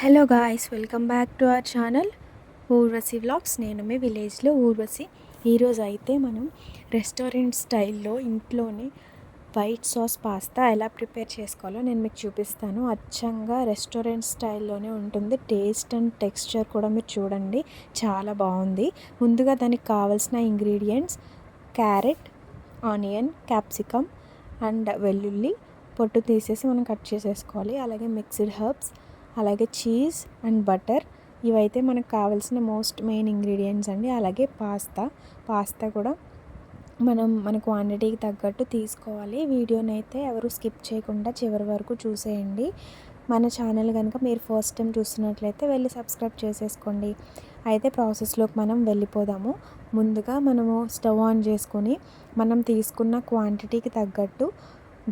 Hello guys welcome back to our channel Urvashi vlogs నేను మీ విలేజ్లో ఊర్వశి ఈరోజు అయితే మనం రెస్టారెంట్ స్టైల్లో ఇంట్లోనే వైట్ సాస్ పాస్తా ఎలా ప్రిపేర్ చేసుకోవాలో నేను మీకు చూపిస్తాను. అచ్చంగా రెస్టారెంట్ స్టైల్లోనే ఉంటుంది. టేస్ట్ అండ్ టెక్స్చర్ కూడా మీరు చూడండి. చాలా బాగుంది. ముందుగా దానికి కావాల్సిన ingredients carrot onion capsicum and వెల్లుల్లి పొట్టు తీసేసి మనం కట్ చేసేసుకోవాలి. అలాగే మిక్స్డ్ హర్బ్స్ అలాగే చీజ్ అండ్ బటర్ ఇవైతే మనకు కావాల్సిన మోస్ట్ మెయిన్ ఇంగ్రీడియంట్స్ అండి. అలాగే పాస్తా. పాస్తా కూడా మనం మన క్వాంటిటీకి తగ్గట్టు తీసుకోవాలి. వీడియోని అయితే ఎవరు స్కిప్ చేయకుండా చివరి వరకు చూసేయండి. మన ఛానల్ కనుక మీరు ఫస్ట్ టైం చూస్తున్నట్లయితే వెళ్ళి సబ్స్క్రైబ్ చేసేసుకోండి. అయితే ప్రాసెస్లోకి మనం వెళ్ళిపోదాము. ముందుగా మనము స్టవ్ ఆన్ చేసుకొని మనం తీసుకున్న క్వాంటిటీకి తగ్గట్టు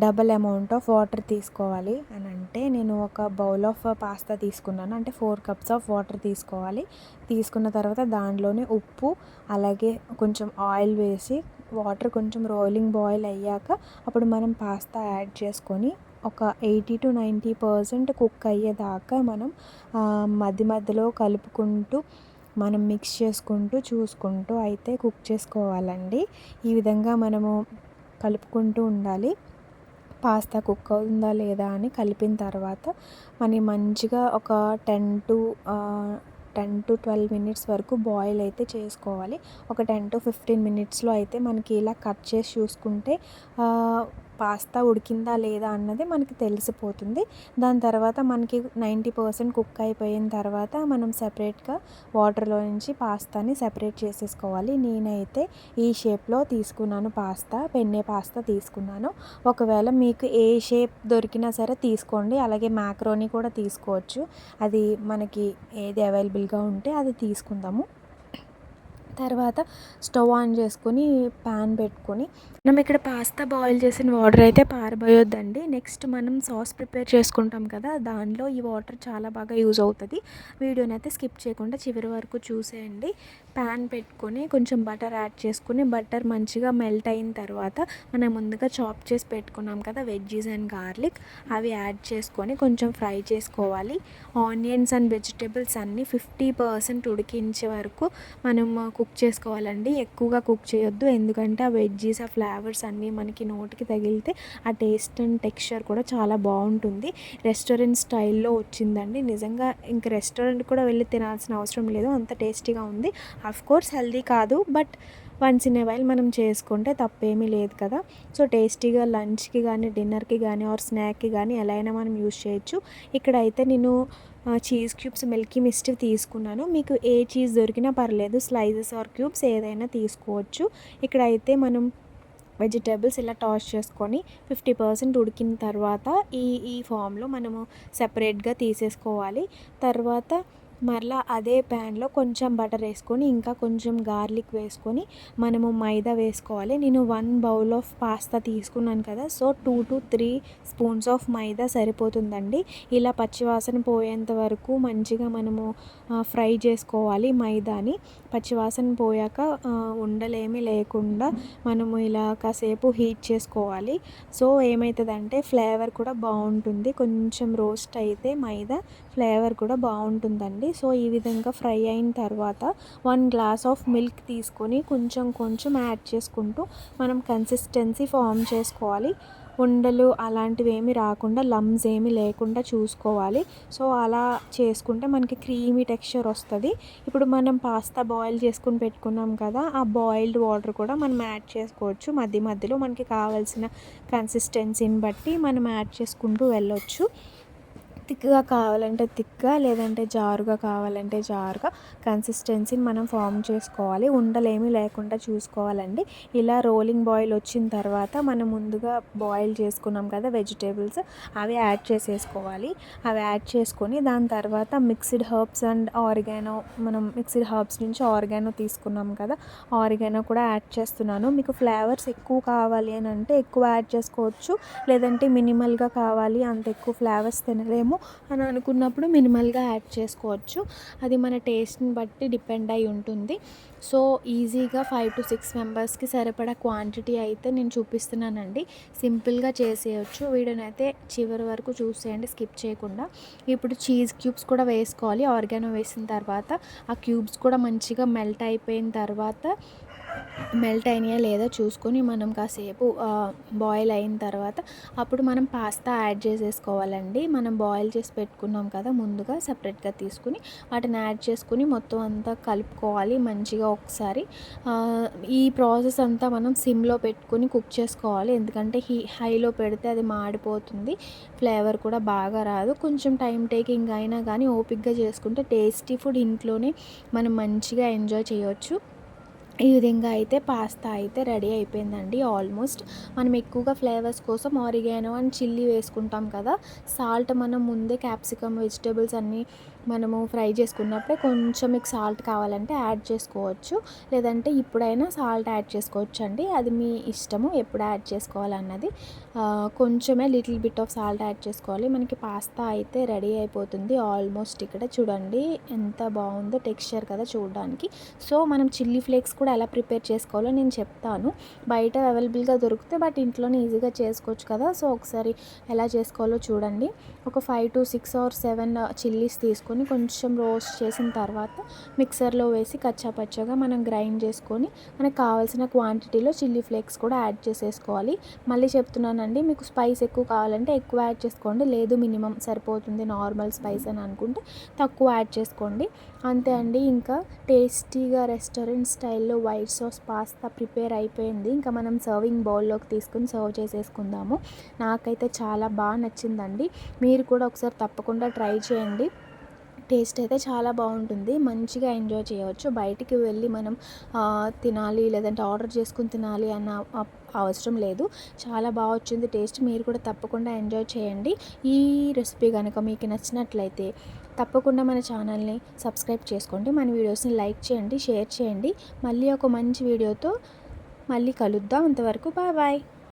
డబల్ అమౌంట్ ఆఫ్ వాటర్ తీసుకోవాలి అని అంటే నేను ఒక బౌల్ ఆఫ్ పాస్తా తీసుకున్నాను. అంటే ఫోర్ కప్స్ ఆఫ్ వాటర్ తీసుకోవాలి. తీసుకున్న తర్వాత దాంట్లోనే ఉప్పు అలాగే కొంచెం ఆయిల్ వేసి వాటర్ కొంచెం రోలింగ్ బాయిల్ అయ్యాక అప్పుడు మనం పాస్తా యాడ్ చేసుకొని ఒక eighty to ninety percent cook అయ్యేదాకా మనం మధ్య మధ్యలో కలుపుకుంటూ మనం మిక్స్ చేసుకుంటూ చూసుకుంటూ అయితే కుక్ చేసుకోవాలండి. ఈ విధంగా మనము కలుపుకుంటూ ఉండాలి. పాస్తా కుక్ అవుతుందా లేదా అని కలిపిన తర్వాత మనం మంచిగా ఒక ten to ten to twelve minutes వరకు బాయిల్ అయితే చేసుకోవాలి. ఒక టెన్ టు ఫిఫ్టీన్ మినిట్స్లో అయితే మనకి ఇలా కట్ చేసి చూసుకుంటే పాస్తా ఉడికిందా లేదా అన్నది మనకి తెలిసిపోతుంది. దాని తర్వాత మనకి నైంటీ పర్సెంట్ కుక్ అయిపోయిన తర్వాత మనం సపరేట్గా వాటర్లో నుంచి పాస్తాని సెపరేట్ చేసేసుకోవాలి. నేనైతే ఈ షేప్లో తీసుకున్నాను పాస్తా పెన్నే పాస్తా తీసుకున్నాను. ఒకవేళ మీకు ఏ షేప్ దొరికినా సరే తీసుకోండి. అలాగే మ్యాక్రోని కూడా తీసుకోవచ్చు. అది మనకి ఏది అవైలబుల్గా ఉంటే అది తీసుకుందాము. తర్వాత స్టవ్ ఆన్ చేసుకొని ప్యాన్ పెట్టుకొని మనం ఇక్కడ పాస్తా బాయిల్ చేసిన వాటర్ అయితే పారబోయొద్దండి. నెక్స్ట్ మనం సాస్ ప్రిపేర్ చేసుకుంటాం కదా దానిలో ఈ వాటర్ చాలా బాగా యూజ్ అవుతుంది. వీడియోని అయితే స్కిప్ చేయకుండా చివరి వరకు చూసేయండి. ప్యాన్ పెట్టుకొని కొంచెం బటర్ యాడ్ చేసుకుని బటర్ మంచిగా మెల్ట్ అయిన తర్వాత మనం ముందుగా చాప్ చేసి పెట్టుకున్నాం కదా వెజ్జీస్ అండ్ గార్లిక్ అవి యాడ్ చేసుకొని కొంచెం ఫ్రై చేసుకోవాలి. ఆనియన్స్ అండ్ వెజిటేబుల్స్ అన్నీ ఫిఫ్టీ పర్సెంట్ ఉడికించే వరకు మనం కుక్ కుక్ చేసుకోవాలండి. ఎక్కువగా కుక్ చేయొద్దు. ఎందుకంటే ఆ వెజ్జీస్ ఆ ఫ్లేవర్స్ అన్నీ మనకి నోటికి తగిలితే ఆ టేస్ట్ అండ్ టెక్స్చర్ కూడా చాలా బాగుంటుంది. రెస్టారెంట్ స్టైల్లో వచ్చిందండి. నిజంగా ఇంక రెస్టారెంట్ కూడా వెళ్ళి తినాల్సిన అవసరం లేదు. అంత టేస్టీగా ఉంది. అఫ్ కోర్స్ హెల్దీ కాదు. But once in a while మనం చేసుకుంటే తప్పేమీ లేదు కదా. సో టేస్టీగా లంచ్కి కానీ డిన్నర్కి కానీ ఆర్ స్నాక్కి కానీ ఎలా అయినా మనం యూజ్ చేయొచ్చు. ఇక్కడ అయితే నేను చీజ్ క్యూబ్స్ మిల్కీ మిస్ట్ తీసుకున్నాను. మీకు ఏ చీజ్ దొరికినా పర్లేదు స్లైసెస్ ఆర్ క్యూబ్స్ ఏదైనా తీసుకోవచ్చు. ఇక్కడ అయితే మనం వెజిటేబుల్స్ ఇలా టాస్ చేసుకొని ఫిఫ్టీ పర్సెంట్ ఉడికిన తర్వాత ఈ ఈ ఫామ్లో మనము సపరేట్గా తీసేసుకోవాలి. తర్వాత మరలా అదే ప్యాన్లో కొంచెం బటర్ వేసుకొని ఇంకా కొంచెం గార్లిక్ వేసుకొని మనము మైదా వేసుకోవాలి. నేను వన్ బౌల్ ఆఫ్ పాస్తా తీసుకున్నాను కదా so two to three spoons of maida సరిపోతుందండి. ఇలా పచ్చివాసన పోయేంత వరకు మంచిగా మనము ఫ్రై చేసుకోవాలి మైదాని. పచ్చివాసన పోయాక ఉండలేమి లేకుండా మనము ఇలా కాసేపు హీట్ చేసుకోవాలి. సో ఏమవుతుందంటే ఫ్లేవర్ కూడా బాగుంటుంది. కొంచెం రోస్ట్ అయితే మైదా ఫ్లేవర్ కూడా బాగుంటుందండి. సో ఈ విధంగా ఫ్రై అయిన తర్వాత వన్ గ్లాస్ ఆఫ్ మిల్క్ తీసుకొని కొంచెం కొంచెం యాడ్ చేసుకుంటూ మనం కన్సిస్టెన్సీ ఫామ్ చేసుకోవాలి. ఉండలు అలాంటివి ఏమి రాకుండా లమ్స్ ఏమి లేకుండా చూసుకోవాలి. సో అలా చేసుకుంటే మనకి క్రీమీ టెక్స్చర్ వస్తుంది. ఇప్పుడు మనం పాస్తా బాయిల్ చేసుకుని పెట్టుకున్నాం కదా ఆ బాయిల్డ్ వాటర్ కూడా మనం యాడ్ చేసుకోవచ్చు. మధ్య మధ్యలో మనకి కావాల్సిన కన్సిస్టెన్సీని బట్టి మనం యాడ్ చేసుకుంటూ వెళ్ళొచ్చు. థిక్గా కావాలంటే థిక్గా లేదంటే జారుగా కావాలంటే జారుగా కన్సిస్టెన్సీని మనం ఫామ్ చేసుకోవాలి. ఉండలేమీ లేకుండా చూసుకోవాలండి. ఇలా రోలింగ్ బాయిల్ వచ్చిన తర్వాత మనం ముందుగా బాయిల్ చేసుకున్నాం కదా వెజిటేబుల్స్ అవి యాడ్ చేసేసుకోవాలి. అవి యాడ్ చేసుకొని దాని తర్వాత మిక్స్డ్ హర్బ్స్ అండ్ ఆర్గానో మనం మిక్స్డ్ హర్బ్స్ నుంచి ఆర్గానో తీసుకున్నాం కదా ఆర్గానో కూడా యాడ్ చేస్తున్నాను. మీకు ఫ్లేవర్స్ ఎక్కువ కావాలి అని అంటే ఎక్కువ యాడ్ చేసుకోవచ్చు. లేదంటే మినిమల్గా కావాలి అంత ఎక్కువ ఫ్లేవర్స్ తినలేము. తింటాము అని అనుకున్నప్పుడు మినిమల్గా యాడ్ చేసుకోవచ్చు. అది మన టేస్ట్ని బట్టి డిపెండ్ అయి ఉంటుంది. సో ఈజీగా ఫైవ్ టు సిక్స్ మెంబర్స్కి సరిపడా క్వాంటిటీ అయితే నేను చూపిస్తున్నానండి. సింపుల్గా చేసేయచ్చు. వీడనైతే చివరి వరకు చూసేయండి స్కిప్ చేయకుండా. ఇప్పుడు చీజ్ క్యూబ్స్ కూడా వేసుకోవాలి. ఆర్గానో వేసిన తర్వాత ఆ క్యూబ్స్ కూడా మంచిగా మెల్ట్ అయిపోయిన తర్వాత మెల్ట్ అయినాయా లేదా చూసుకొని మనం కాసేపు బాయిల్ అయిన తర్వాత అప్పుడు మనం పాస్తా యాడ్ చేసేసుకోవాలండి. మనం బాయిల్ చేసి పెట్టుకున్నాం కదా ముందుగా సపరేట్గా తీసుకుని వాటిని యాడ్ చేసుకుని మొత్తం అంతా కలుపుకోవాలి మంచిగా ఒకసారి. ఈ ప్రాసెస్ అంతా మనం సిమ్లో పెట్టుకుని కుక్ చేసుకోవాలి. ఎందుకంటే హీ హైలో పెడితే అది మాడిపోతుంది ఫ్లేవర్ కూడా బాగా రాదు. కొంచెం టైం టేకింగ్ అయినా కానీ ఓపిక్గా చేసుకుంటే టేస్టీ ఫుడ్ ఇంట్లోనే మనం మంచిగా ఎంజాయ్ చేయవచ్చు ఈ విధంగా అయితే పాస్తా అయితే రెడీ అయిపోయిందండి ఆల్మోస్ట్. మనం ఎక్కువగా ఫ్లేవర్స్ కోసం ఆరిగానో అండ్ చిల్లీ వేసుకుంటాం కదా సాల్ట్ మనం ముందే క్యాప్సికమ్ వెజిటేబుల్స్ అన్నీ మనము ఫ్రై చేసుకున్నప్పుడే కొంచెం మీకు సాల్ట్ కావాలంటే యాడ్ చేసుకోవచ్చు. లేదంటే ఇప్పుడైనా సాల్ట్ యాడ్ చేసుకోవచ్చు అండి అది మీ ఇష్టము ఎప్పుడు యాడ్ చేసుకోవాలన్నది. కొంచెమే little bit of salt add చేసుకోవాలి. మనకి పాస్తా అయితే రెడీ అయిపోతుంది. ఆల్మోస్ట్ ఇక్కడ చూడండి ఎంత బాగుందో టెక్స్చర్ కదా చూడడానికి. సో మనం చిల్లీ ఫ్లేక్స్ కూడా ఎలా ప్రిపేర్ చేసుకోవాలో నేను చెప్తాను. బయట అవైలబుల్గా దొరికితే బట్ ఇంట్లోనే ఈజీగా చేసుకోవచ్చు కదా. సో ఒకసారి ఎలా చేసుకోవాలో చూడండి. ఒక five to six or seven chillies తీసుకొని తీసుకొని కొంచెం రోస్ట్ చేసిన తర్వాత మిక్సర్లో వేసి కచ్చాపచ్చగా మనం గ్రైండ్ చేసుకొని మనకు కావాల్సిన క్వాంటిటీలో చిల్లీ ఫ్లేక్స్ కూడా యాడ్ చేసేసుకోవాలి. మళ్ళీ చెప్తున్నానండి మీకు స్పైస్ ఎక్కువ కావాలంటే ఎక్కువ యాడ్ చేసుకోండి. లేదు మినిమం సరిపోతుంది నార్మల్ స్పైస్ అని అనుకుంటే తక్కువ యాడ్ చేసుకోండి. అంతే అండి ఇంకా టేస్టీగా రెస్టారెంట్ స్టైల్లో వైట్ సాస్ పాస్తా ప్రిపేర్ అయిపోయింది. ఇంకా మనం సర్వింగ్ బౌల్లోకి తీసుకుని సర్వ్ చేసేసుకుందాము. నాకైతే చాలా బాగా నచ్చిందండి. మీరు కూడా ఒకసారి తప్పకుండా ట్రై చేయండి. టేస్ట్ అయితే చాలా బాగుంటుంది. మంచిగా ఎంజాయ్ చేయవచ్చు బయటికి వెళ్ళి మనం తినాలి లేదంటే ఆర్డర్ చేసుకుని తినాలి అన్న అవసరం లేదు. చాలా బాగా వచ్చింది టేస్ట్. మీరు కూడా తప్పకుండా ఎంజాయ్ చేయండి. ఈ రెసిపీ కనుక మీకు నచ్చినట్లయితే తప్పకుండా మన ఛానల్ని సబ్స్క్రైబ్ చేసుకోండి. మన వీడియోస్ని లైక్ చేయండి షేర్ చేయండి. మళ్ళీ ఒక మంచి వీడియోతో మళ్ళీ కలుద్దాం. అంతవరకు బాయ్ బాయ్.